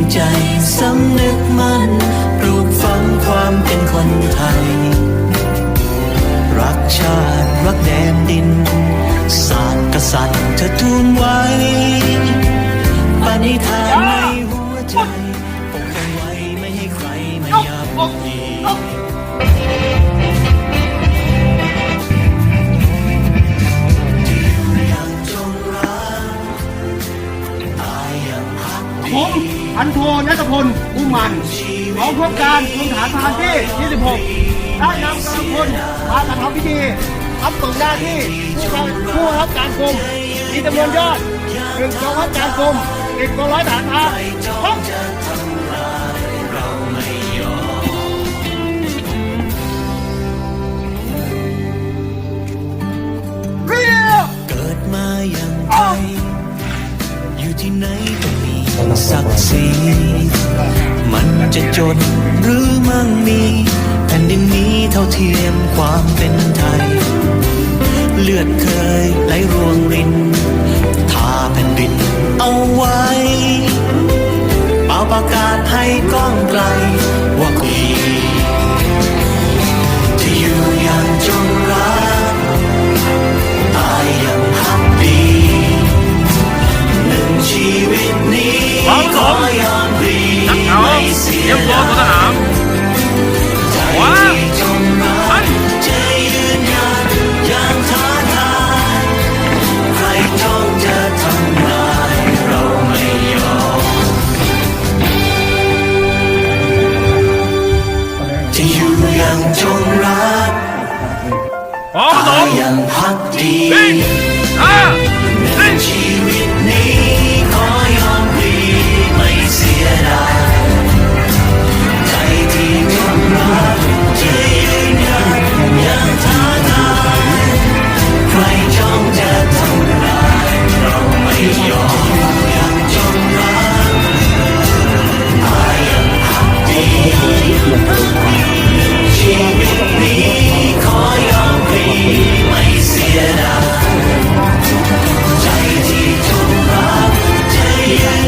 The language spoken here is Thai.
งใจสำนึกมั่นปลูกฝังความเป็นคนไทย รักชาติ รักแดนดิน ศาสตร์กษัตริย์เธอทูลไว้ปณิธานในหัวใจปกป้องไว้ไม่ให้ใครมาย่ำยียังจงรักตายอย่างพักผดีม พันโทนัทพลอุ้มมันของโครงการกรมฐานพรานที่ 26 ได้นำกำลังพลมาทำพิธีรับส่งหน้าที่ผู้รับผู้รับการกรมมีจำนวนยอดหนึ่งกองรับการกรมติดกองร้อยฐานพรานครบ ศักดิ์ศรีมันจะจนหรือมั่งมีแผ่นดินนี้เท่าเทียมความเป็นไทย เลือดเคยไหลรวงรินทาแผ่นดินเอาไว้ เป่าประกาศให้ก้องไกล งจงรักพร้อมผสตามยอย่างพักดีวิ่งห้าหนึ่งชี the end.